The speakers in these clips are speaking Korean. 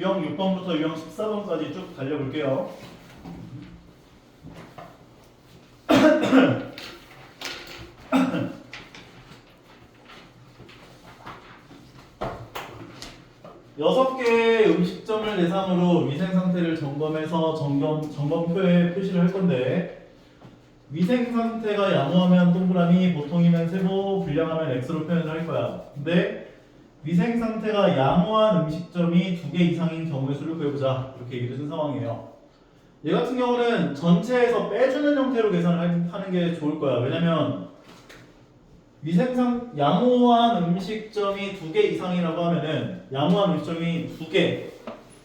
유형 6번부터 유형 14번까지 쭉 달려볼게요. 여섯 개의 음식점을 대상으로 위생 상태를 점검해서 점검 점검표에 표시를 할 건데 위생 상태가 양호하면 동그라미, 보통이면 세모, 불량하면 X로 표현을 할 거야. 근데 위생 상태가 양호한 음식점이 두 개 이상인 경우의 수를 구해보자. 이렇게 얘기를 해준 상황이에요. 얘 같은 경우는 전체에서 빼주는 형태로 계산을 할- 하는 게 좋을 거야. 왜냐면 위생상 양호한 음식점이 두 개 이상이라고 하면은 양호한 음식점이 두 개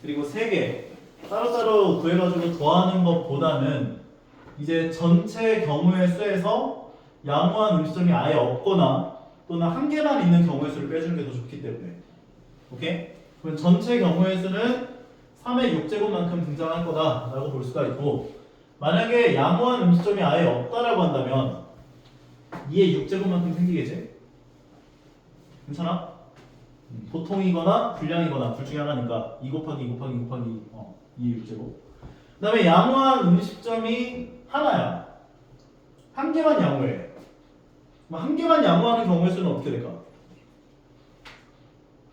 그리고 세 개 따로따로 구해가지고 더하는 것보다는 이제 전체 경우의 수에서 양호한 음식점이 아예 없거나 또는 한 개만 있는 경우의 수를 빼주는 게 더 좋기 때문에 오케이? 그럼 전체 경우의 수는 3의 6제곱만큼 등장할 거다라고 볼 수가 있고 만약에 양호한 음식점이 아예 없다라고 한다면 2의 6제곱만큼 생기겠지? 괜찮아? 음, 보통이거나 불량이거나 둘 중에 하나니까 2 곱하기 2 곱하기 2 곱하기 어, 2의 6제곱 그 다음에 양호한 음식점이 하나야 한 개만 양호해 한 개만 양호하는 경우의 수는 어떻게 될까?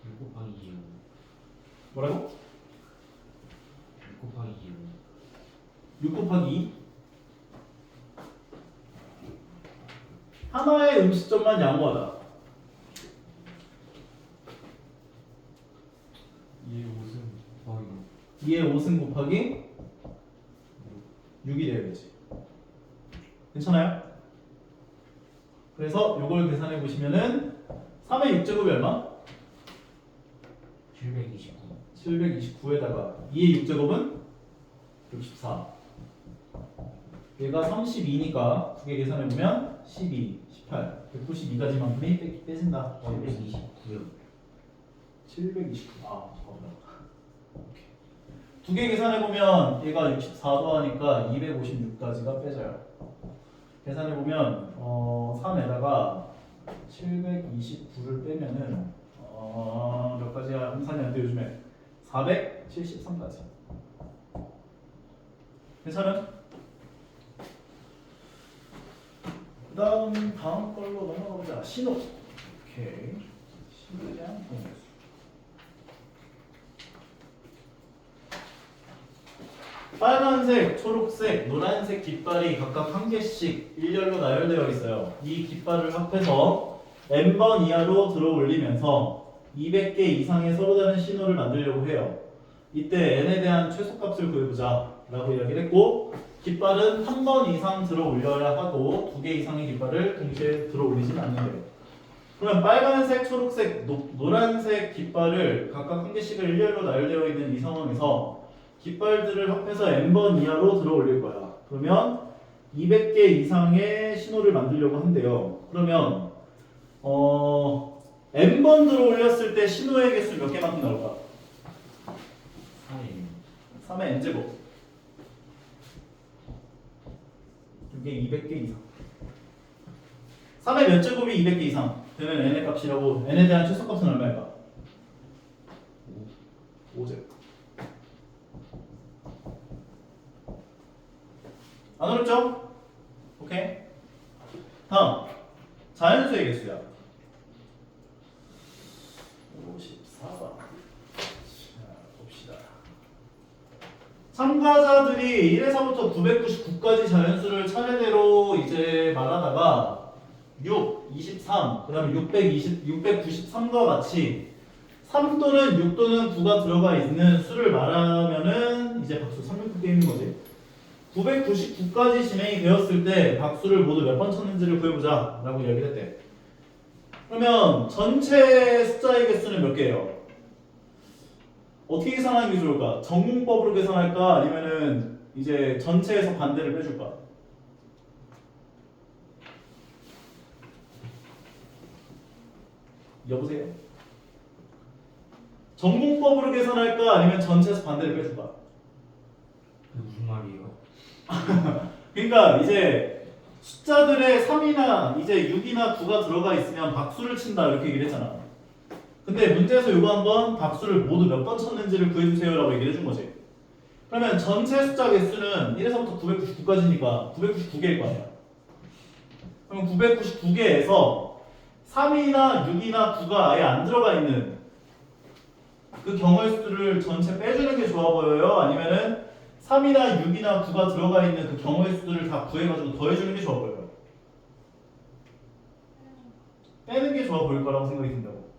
6 곱하기 2 뭐라고? 6 곱하기 2 6 곱하기 2 하나의 음식점만 양호하다 2의 5승 곱하기 2의 5승 곱하기 6이 되어야지. 괜찮아요? 그래서 이걸 계산해 보시면은 3의 6제곱이 얼마? 729 729에다가 2의 6제곱은 64. 얘가 32니까 두 개 계산해 보면 12, 18, 192가지만큼이 빼진다. 729요 729. 아, 잠깐만. 두개 계산해 보면 얘가 64도 하니까 256까지가 빼져요. 계산해 보면 어, 3에다가 729를 빼면은 어, 몇 가지야? 암산이 안 돼 요즘에 473까지. 괜찮아? 그다음 다음 걸로 넘어가 보자. 신호. 오케이. 대한 공유. 빨간색, 초록색, 노란색 깃발이 각각 한 개씩 일렬로 나열되어 있어요. 이 깃발을 합해서 n번 이하로 들어 올리면서 200개 이상의 서로 다른 신호를 만들려고 해요. 이때 n에 대한 최소값을 구해보자 라고 이야기를 했고 깃발은 한 번 이상 들어 올려야 하고 두 개 이상의 깃발을 동시에 들어 올리진 않는데요. 그러면 빨간색, 초록색, 노, 노란색 깃발을 각각 한 개씩을 일렬로 나열되어 있는 이 상황에서 깃발들을 합해서 n번 이하로 들어 올릴 거야. 그러면 200개 이상의 신호를 만들려고 한대요. 그러면 어 n번 들어 올렸을 때 신호의 개수 몇 개만큼 나올까? 3의 3의 n제곱. 이게 200개 이상. 3의 몇 제곱이 200개 이상 되는 n의 값이라고 n에 대한 최소값은 얼마일까? 5제곱. 안 어렵죠? 오케이. 다음 자연수의 개수야. 54번. 자, 봅시다. 참가자들이 1에서부터 999까지 자연수를 차례대로 이제 말하다가 6, 23, 그 다음에 620, 693과 같이 3 또는 6 또는 9가 들어가 있는 수를 말하면은 이제 박수 369 게임인 거지. 999까지 진행이 되었을 때 박수를 모두 몇 번 쳤는지를 구해보자 라고 이야기를 했대. 그러면 전체 숫자의 개수는 몇 개예요? 어떻게 계산하는 게 좋을까? 정문법으로 계산할까? 아니면은 이제 전체에서 반대를 빼줄까? 여보세요? 정문법으로 계산할까? 아니면 전체에서 반대를 빼줄까? 그러니까 이제 숫자들의 3이나 이제 6이나 9가 들어가 있으면 박수를 친다 이렇게 얘기를 했잖아. 근데 문제에서 요구한 건 박수를 모두 몇 번 쳤는지를 구해주세요라고 얘기를 해준 거지. 그러면 전체 숫자 개수는 1에서부터 999까지니까 999개일 거 아니야. 그럼 999개에서 3이나 6이나 9가 아예 안 들어가 있는 그 경우의 수를 전체 빼주는 게 좋아 보여요? 아니면은 3이나 6이나 9가 들어가 있는 그 경우의 수들을 다 구해가지고 더해주는 게 좋아 보여요? 빼는 게 좋아 보일 거라고 생각이 든다고.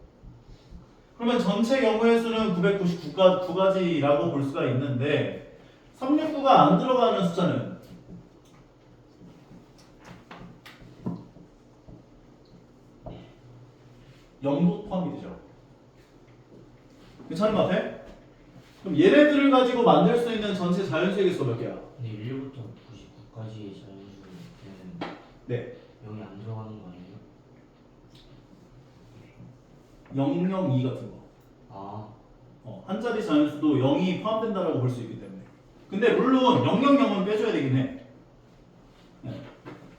그러면 전체 경우의 수는 999가, 9가지라고 볼 수가 있는데 369가 안 들어가는 숫자는 영도 포함이 되죠. 괜찮은 것 같아? 그럼 얘네들을 가지고 만들 수 있는 전체 자연수의 개수가 몇 개야? 근데 1부터 99까지의 자연수는 네. 여기 안 들어가는 거 아니에요? 002 같은 거. 아 어, 한 자리 자연수도 0이 포함된다라고 볼 수 있기 때문에. 근데 물론 000은 빼줘야 되긴 해. 네.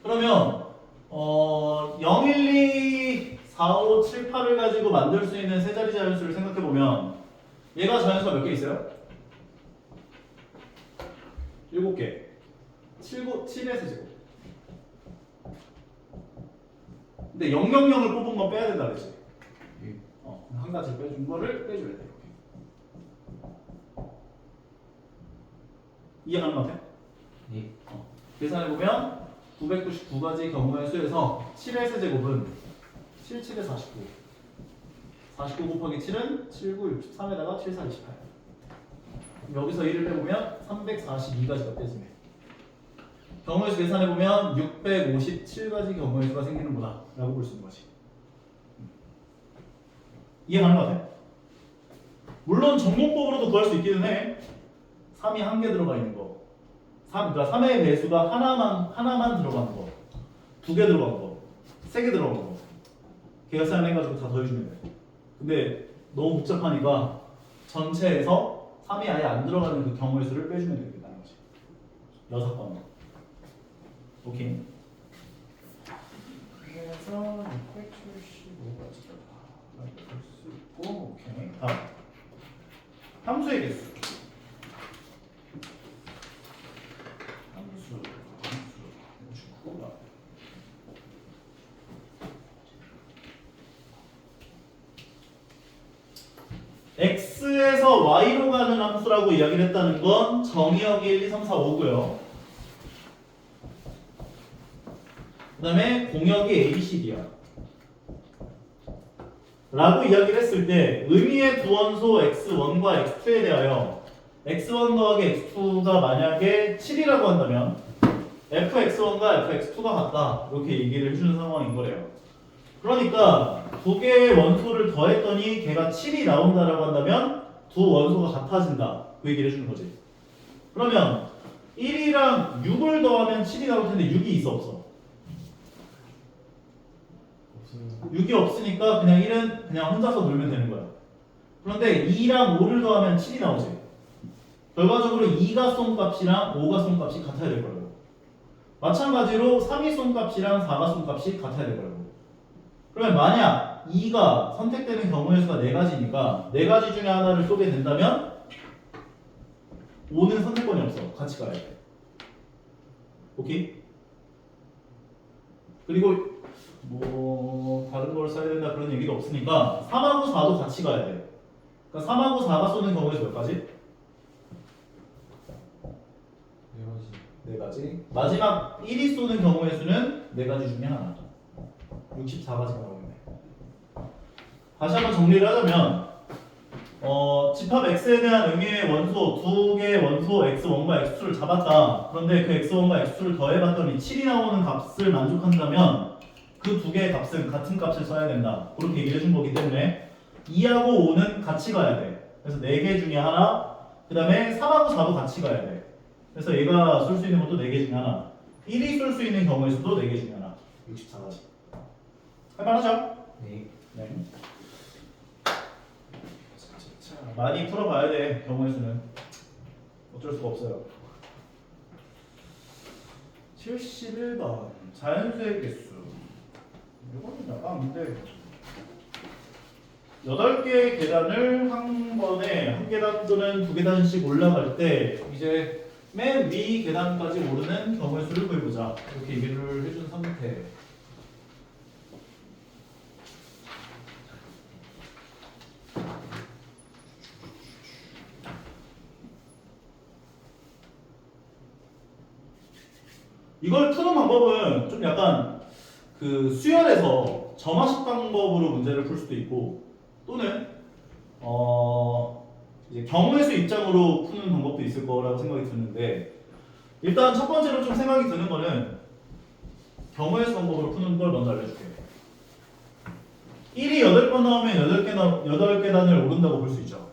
그러면 어, 0, 1, 2, 4, 5, 7, 8을 가지고 만들 수 있는 세 자리 자연수를 생각해 보면 얘가 자연수가 몇 개 있어요? 7개. 7, 7에서 제곱. 근데 000을 뽑은 건 빼야 된다 그랬지. 예. 어, 한 가지 빼준 거를 빼줘야 돼. 이렇게. 이해가는 것 같아? 네. 어. 계산해 보면 999가지 경우의 수에서 7의 세제곱은 7, 7에 49. 49 곱하기 7은 7, 9, 63에다가 7, 4, 28. 여기서 1을 빼보면 342가지가 빼지네. 경우의 수 계산해 보면 657가지 경우의 수가 생기는구나 라고 볼 수 있는 거지. 이해 가는 것 같아? 물론 정목법으로도 구할 수 있기는 해. 3이 한 개 들어가 있는 거. 3, 그러니까 3의 배수가 하나만 하나만 들어가는 거. 두 개 들어가는 거. 세 개 들어가는 거. 계산 해가지고 다 더해주면 돼. 근데 너무 복잡하니까 전체에서 3이 아예 안 들어가는 그 경우의 수를 빼주면 되겠다는 거지. 여섯 번. 오케이. 그래서 675가지가 볼수 있고 오케이. 다음. 함수의 개수 함수, 축구가. X에서 y로 가는 함수라고 이야기를 했다는 건 정의역이 1, 2, 3, 4, 5고요. 그 다음에 공역이 a, c, d야. 라고 이야기를 했을 때 의미의 두 원소 x1과 x2에 대하여 x1 더하기 x2가 만약에 7이라고 한다면 fx1과 fx2가 같다 이렇게 얘기를 해주는 상황인 거래요 그러니까 두 개의 원소를 더했더니 걔가 7이 나온다라고 한다면 두 원소가 같아진다 그 얘기를 해주는 거지 그러면 1이랑 6을 더하면 7이 나올 텐데 6이 있어 없어? 없어요 6이 없으니까 그냥 1은 그냥 혼자서 놀면 되는 거야. 그런데 2랑 5를 더하면 7이 나오지. 결과적으로 2가 쏜 값이랑 5가 쏜 값이 같아야 될 거라고. 마찬가지로 3이 쏜 값이랑 4가 쏜 값이 같아야 될 거라고. 그러면 만약 2가 선택되는 경우의 수가 4가지니까 4가지 중에 하나를 쏘게 된다면 5는 선택권이 없어. 같이 가야 돼. 오케이? 그리고 뭐 다른 걸 써야 된다 그런 얘기도 없으니까 3하고 4도 같이 가야 돼. 그러니까 3하고 4가 쏘는 경우에서 몇 가지? 네 가지 네 가지. 마지막 1이 쏘는 경우의 수는 네 가지 중에 하나. 64가지가 나오겠네. 다시 한번 정리를 하자면 어, 집합 x에 대한 의미의 원소 두 개의 원소 x1과 x2를 잡았다. 그런데 그 x1과 x2를 더해봤더니 7이 나오는 값을 만족한다면 그 두 개의 값은 같은 값을 써야 된다. 그렇게 얘기를 해준 거기 때문에 2하고 5는 같이 가야 돼. 그래서 4개 중에 하나. 그 다음에 3하고 4도 같이 가야 돼. 그래서 얘가 쏠수 있는 것도 4개 중에 하나. 1이 쏠수 있는 경우의 수도 4개 중에 하나. 64가지. 할만하죠? 네 네. 자, 많이 풀어봐야 돼 경우의 수는 어쩔 수가 없어요. 71번 자연수의 개수 이거는 약간 근데 8개의 계단을 한 번에 한 계단 또는 두 계단씩 올라갈 때 이제 맨 위 계단까지 오르는 경우의 수를 구해보자. 이렇게 얘기를 해준 상태. 이걸 푸는 방법은 좀 약간 그 수열에서 점화식 방법으로 문제를 풀 수도 있고 또는 어 이제 경우의 수 입장으로 푸는 방법도 있을 거라고 생각이 드는데 일단 첫 번째로 좀 생각이 드는 거는 경우의 수 방법으로 푸는 걸 먼저 알려줄게요. 1이 8번 나오면 8계단, 8계단을 오른다고 볼 수 있죠.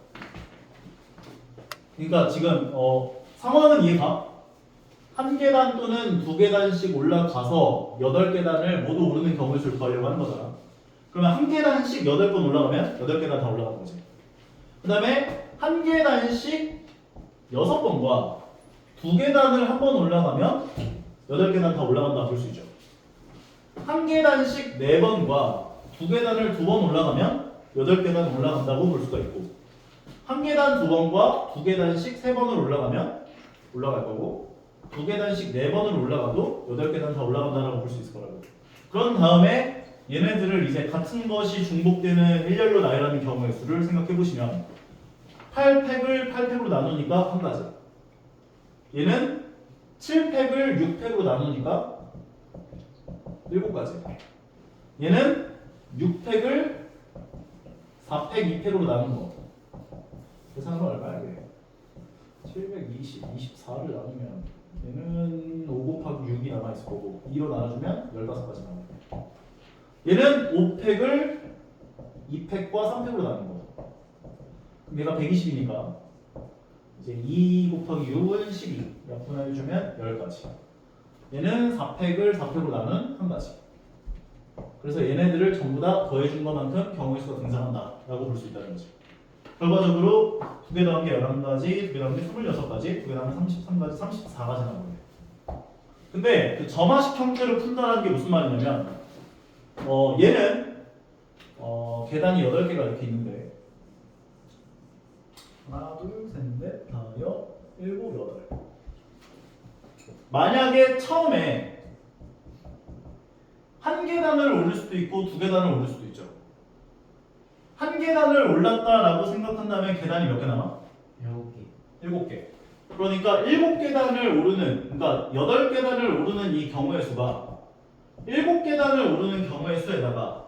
그러니까 지금 어, 상황은 이해가? 한 계단 또는 두 계단씩 올라가서 여덟 계단을 모두 오르는 경우의 수를 구하려고 하는 거잖아. 그러면 한 계단씩 여덟 번 올라가면 여덟 계단 다 올라가는 거지. 그 다음에 한 계단씩 여섯 번과 두 계단을 한 번 올라가면 여덟 계단 다 올라간다 볼 수 있죠. 한 계단씩 네 번과 두 계단을 두 번 올라가면 여덟 계단 올라간다고 볼 수가 있고 한 계단 두 번과 두 계단씩 세 번을 올라가면 올라갈 거고 두 계단씩 네 번을 올라가도 여덟 계단 다 올라간다라고 볼 수 있을 거라고. 그런 다음에 얘네들을 이제 같은 것이 중복되는 일렬로 나열하는 경우의 수를 생각해 보시면 8팩을 8팩으로 나누니까 한 가지. 얘는 7팩을 6팩으로 나누니까 7가지. 얘는 6팩을 4팩 2팩으로 나눈 거. 계산은 얼마야 이게? 720, 24를 나누면 얘는 5 곱하기 6이 남아있을 거고 2로 나눠주면 15가지 남아요 얘는 5팩을 2팩과 3팩으로 나눈 거 그럼 얘가 120이니까. 이제 2 곱하기 6은 12 약분해주면 10가지. 얘는 4팩을 4팩으로 나눈 한 가지. 그래서 얘네들을 전부 다 더해준 것만큼 경우의 수가 등장한다 라고 볼 수 있다는 거지 결과적으로 두개 더한 게 11가지, 두개 더한 게 26가지, 두개 더한 게 33가지, 34가지 나오네. 근데 그 점화식 형태로 푼다는 게 무슨 말이냐면 어 얘는 어 계단이 8개가 이렇게 있는데 하나, 둘, 셋, 넷, 다섯, 일곱, 여덟 만약에 처음에 한 계단을 오를 수도 있고 두 계단을 오를 수도 있죠. 한 계단을 올랐다라고 생각한다면 계단이 몇 개 남아? 일곱 개. 일곱 개. 그러니까 일곱 계단을 오르는, 그러니까 여덟 계단을 오르는 이 경우의 수가 일곱 계단을 오르는 경우의 수에다가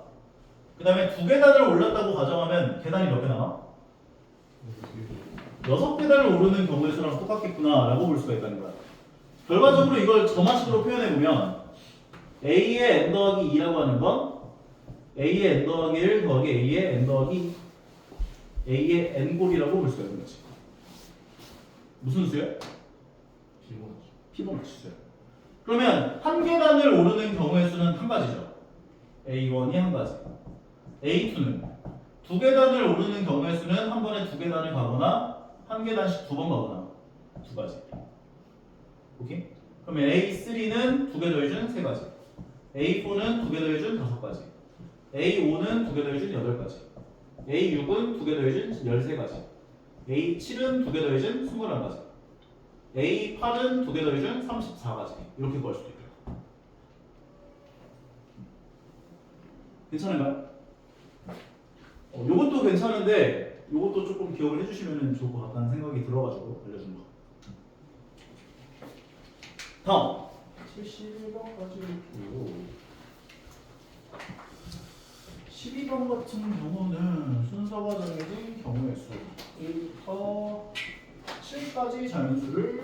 그 다음에 두 계단을 올랐다고 가정하면 계단이 몇 개 남아? 여섯 계단을 오르는 경우의 수랑 똑같겠구나라고 볼 수가 있다는 거야. 결과적으로 이걸 점화식으로 표현해 보면 a의 n 더하기 2라고 하는 건 a의 n 더하기 1 더하기 a의 n 더하기 a의 n골이라고 볼 수가 있는 거지. 무슨? 피보나치. 피보나치 수야. 그러면 한 계단을 오르는 경우의 수는 한 가지죠. a1이 한 가지. a2는 두 계단을 오르는 경우의 수는 한 번에 두 계단을 가거나 한 계단씩 두 번 가거나 두 가지. 오케이? 그러면 A3는 두 개 더해준 세 가지. A4는 두 개 더해준 다섯 가지. A5는 두 개 더해준 여덟 가지. A6은 두 개 더해준 열세 가지. A7은 두 개 더해준 스물한 가지. A8은 두 개 더해준 34가지. 이렇게 구할 수도 있고요. 괜찮은가요? 어, 요것도 괜찮은데 요것도 조금 기억을 해주시면 좋을 것 같다는 생각이 들어가지고 알려준 거. 다음 71번까지 있고요. 12번 같은 경우는 순서가 정해진 경우의 수 1부터 7까지 자연수를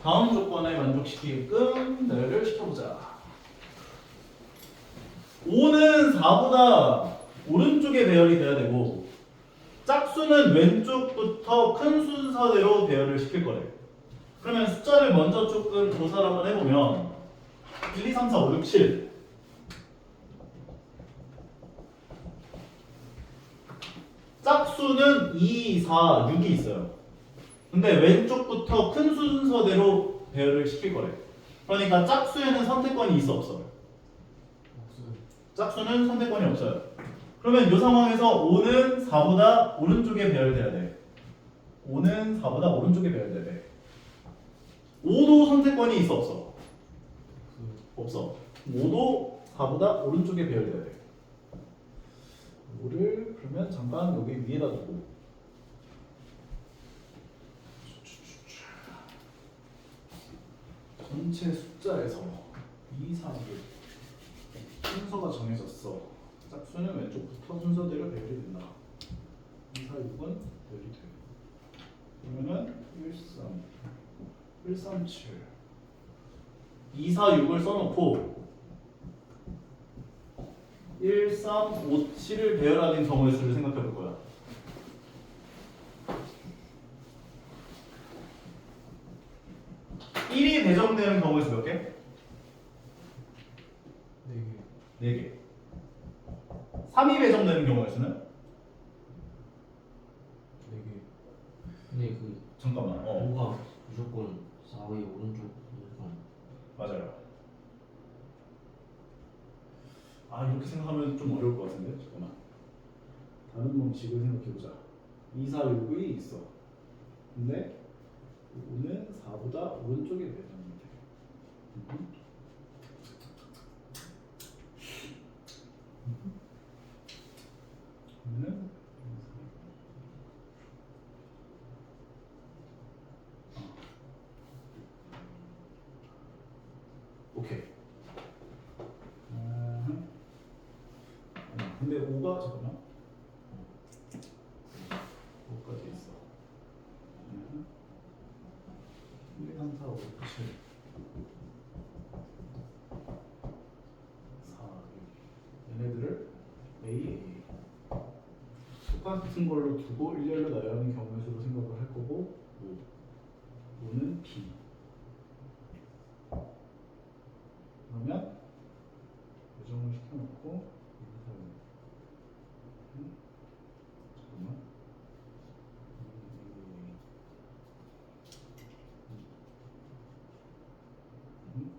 다음 조건에 만족시키게끔 내를 시켜보자. 5는 4보다 오른쪽에 배열이 돼야 되고 짝수는 왼쪽부터 큰 순서대로 배열을 시킬 거래. 그러면 숫자를 먼저 조금 조사를 한번 해보면 1, 2, 3, 4, 5, 6, 7 짝수는 2, 4, 6이 있어요. 근데 왼쪽부터 큰 순서대로 배열을 시킬 거래. 그러니까 짝수에는 선택권이 있어 없어? 없어요. 짝수는 선택권이 없어요. 그러면 이 상황에서 5는 4보다 오른쪽에 배열돼야 돼. 5는 4보다 오른쪽에 배열돼야 돼. 5도 선택권이 있어 없어? 없어. 5도 4보다 오른쪽에 배열돼야 돼. 5를 그러면 잠깐 여기 위에다 두고 전체 숫자에서 2, 4, 6 순서가 정해졌어. 짝수는 왼쪽부터 순서대로 배열이 된다. 2, 4, 6은 배열이 돼. 그러면은 1, 3, 1, 3, 7 2, 4, 6을 써놓고 1, 3, 5, 7을 배열하는 경우의 수를 생각해 볼 거야. 1이 배정되는 경우의 수몇 개? 네 4개. 3이 배정되는 경우의 수는? 개. 네 개. 근데 그 잠깐만. 어. 5가 무조건 4의 오른쪽이니까 맞아요. 아 이렇게 생각하면 좀 어려울 것 같은데 잠깐만. 다른 방식을 생각해보자. 2, 4, 6이 있어. 근데 5는 4보다 오른쪽에 배정이 돼. 음. 그러면은 오케이. 음. 음, 근데 5가 잠깐만. 5까지 있어. 음. 1, 2, 3, 4, 5, 6, 7. 4, 6. 얘네들을 A, A. 똑같은 걸로 두고 일렬로 나열하는 수로 생각을 할 거고 5. 5는 B. 그러면 고정을 시켜놓고 여기서 음, 잠깐만 음,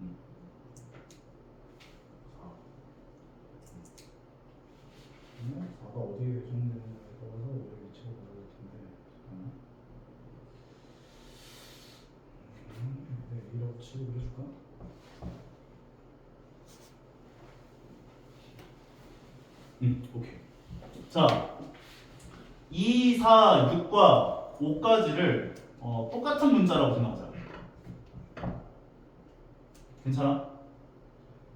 음. 사. 그러면 4가 어디에 배정되느냐에 따라서 우리 위치가 다를 텐데 잠깐만 음, 네, 이렇게 치고 해줄까? 음, 오케이. 자, 2, 4, 6과 5까지를 어, 똑같은 문자라고 생각하자. 괜찮아?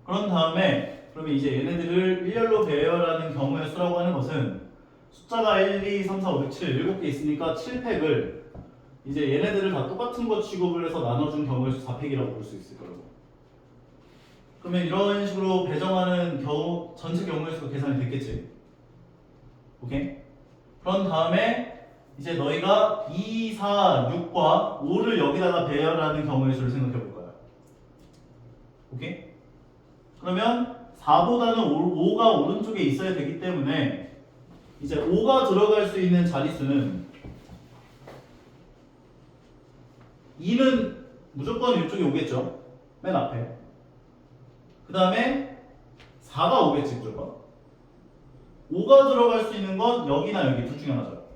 그런 다음에 그러면 이제 얘네들을 일렬로 배열하는 경우의 수라고 하는 것은 숫자가 1, 2, 3, 4, 5, 6, 7, 7개 있으니까 7팩을 이제 얘네들을 다 똑같은 것 취급을 해서 나눠준 경우의 수 4팩이라고 볼 수 있을 거라고. 그러면 이런 식으로 배정하는 경우 전체 경우의 수가 계산이 됐겠지. 오케이? 그런 다음에 이제 너희가 2, 4, 6과 5를 여기다가 배열하는 경우의 수를 생각해 볼 거야. 오케이? 그러면 4보다는 5 가 오른쪽에 있어야 되기 때문에 이제 5가 들어갈 수 있는 자릿수는 2는 무조건 이쪽에 오겠죠. 맨 앞에. 그 다음에 4가 오겠지 무조건. 5가 들어갈 수 있는 건 여기나 여기 둘 중에 하나죠.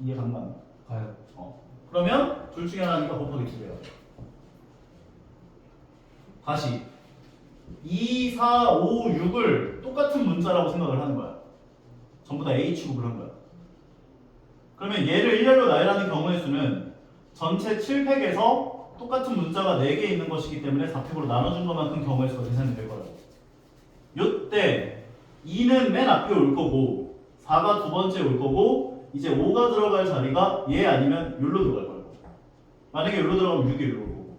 이해 가능하나? 가요. 어. 그러면 둘 중에 하나니까 곱하기 두 개가 돼. 다시 2, 4, 5, 6을 똑같은 문자라고 생각을 하는 거야. 전부 다 A 취급을 한 거야. 그러면 얘를 일렬로 나열하는 경우의 수는 전체 7팩에서 똑같은 문자가 4개 있는 것이기 때문에 4팩으로 나눠준 것만큼 경우의 수가 계산이 될 거라고. 요때 2는 맨 앞에 올 거고 4가 두 번째 올 거고 이제 5가 들어갈 자리가 얘 아니면 율로 들어갈 거고. 만약에 율로 들어가면 6이 율로 올 거고.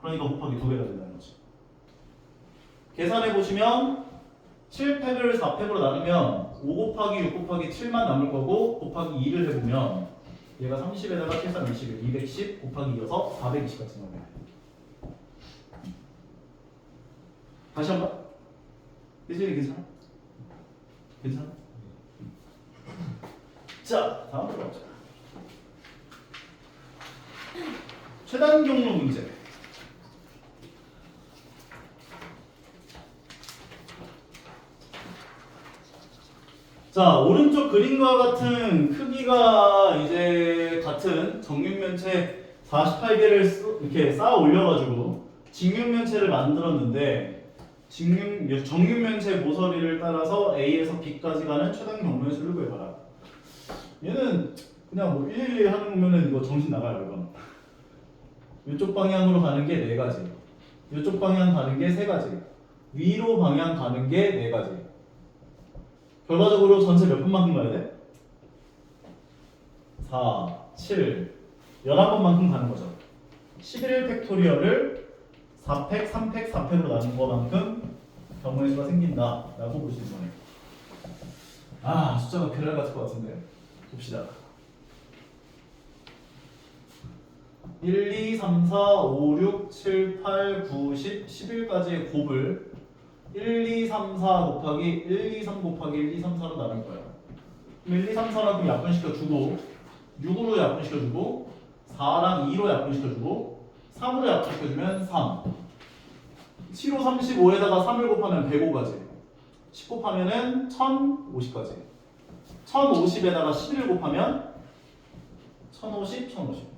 그러니까 곱하기 두 개가 된다는 거지. 계산해 보시면 7팩을 4팩으로 나누면 5 곱하기 6 곱하기 7만 남을 거고 곱하기 2를 해보면 얘가 30에다가 7, 3, 21, 210 곱하기 2여서 420까지 나옵니다 다시 한 번 이제 괜찮아? 괜찮아? 자, 다음으로 가자. 최단 경로 문제. 자 오른쪽 그림과 같은 크기가 이제 같은 정육면체 48개를 이렇게 쌓아 올려가지고 직육면체를 만들었는데 직육 정육면체 모서리를 따라서 A에서 B까지 가는 최단 경로의 수를 구해봐라. 얘는 그냥 뭐 111 하는 거면은 이거 정신 나가요 이건. 이쪽 방향으로 가는 게네 가지. 이쪽 방향 가는 게세 가지. 위로 방향 가는 게네 가지. 결과적으로 전체 몇 분만큼 가야 돼? 4, 7, 11번만큼 가는 거죠. 11 팩토리얼을 4팩, 3팩, 4팩으로 나눈 것만큼 경우의 수가 생긴다 라고 볼 수 있는 거네요. 아 숫자가 괴랄 같을 것 같은데 봅시다. 1, 2, 3, 4, 5, 6, 7, 8, 9, 10, 11까지의 곱을 1, 2, 3, 4 곱하기 1, 2, 3 곱하기 1, 2, 3, 4로 나눌 거야. 그럼 1, 2, 3, 4만큼 약분시켜주고 6으로 약분시켜주고 4랑 2로 약분시켜주고 3으로 약분시켜주면 3 7, 5, 35에다가 3을 곱하면 105까지 10 곱하면은 1050까지 1050에다가 11 곱하면 1050, 1050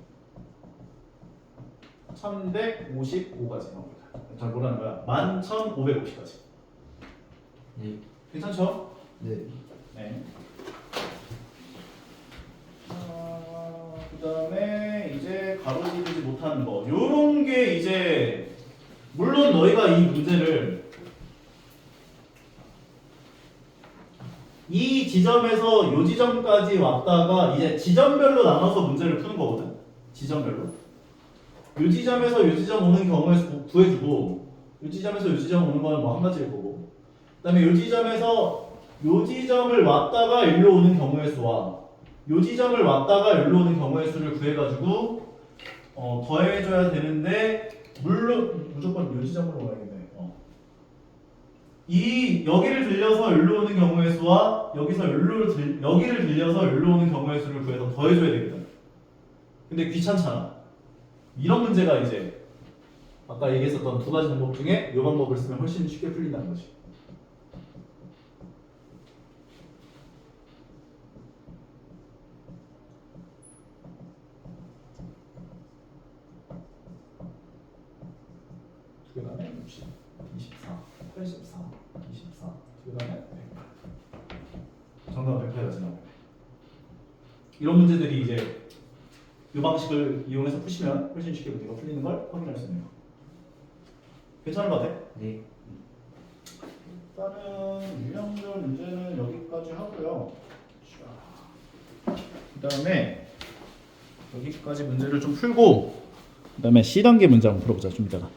1155까지 나옵니다. 잘 뭐라는 거야? 11,550까지. 네. 괜찮죠? 네. 네. 그 다음에 이제 가로지르지 못하는 거. 요런 게 이제 물론 너희가 이 문제를 이 지점에서 요 지점까지 왔다가 이제 지점별로 나눠서 문제를 푸는 거거든. 지점별로. 요 지점에서 요 지점 오는 경우에 수 구해주고 요 지점에서 요 지점 오는 거는 뭐한그 다음에 요 지점에서 요 지점을 왔다가 일로 오는 경우의 수와 요 지점을 왔다가 일로 오는 경우의 수를 구해가지고 어, 더해줘야 되는데 물론 무조건 요 지점으로 가야겠네. 어. 이 여기를 들려서 일로 오는 경우의 수와 여기서 일로 들, 여기를 들려서 일로 오는 경우의 수를 구해서 더해줘야 되거든. 근데 귀찮잖아. 이런 문제가 이제 아까 얘기했었던 두 가지 방법 중에 이 방법을 쓰면 훨씬 쉽게 풀린다는 거지. 두 개다음에 60, 24, 84, 24, 두 개다음에 100. 정답 100회가 지나고 이런 문제들이 이제 이 방식을 이용해서 푸시면 훨씬 쉽게 문제가 풀리는 걸 확인할 수 있네요. 괜찮은 것 같아? 네. 일단은 유형별 문제는 여기까지 하고요. 그 다음에 여기까지 문제를 좀 풀고 그 다음에 C 단계 문제 한번 풀어보자 좀 이따가.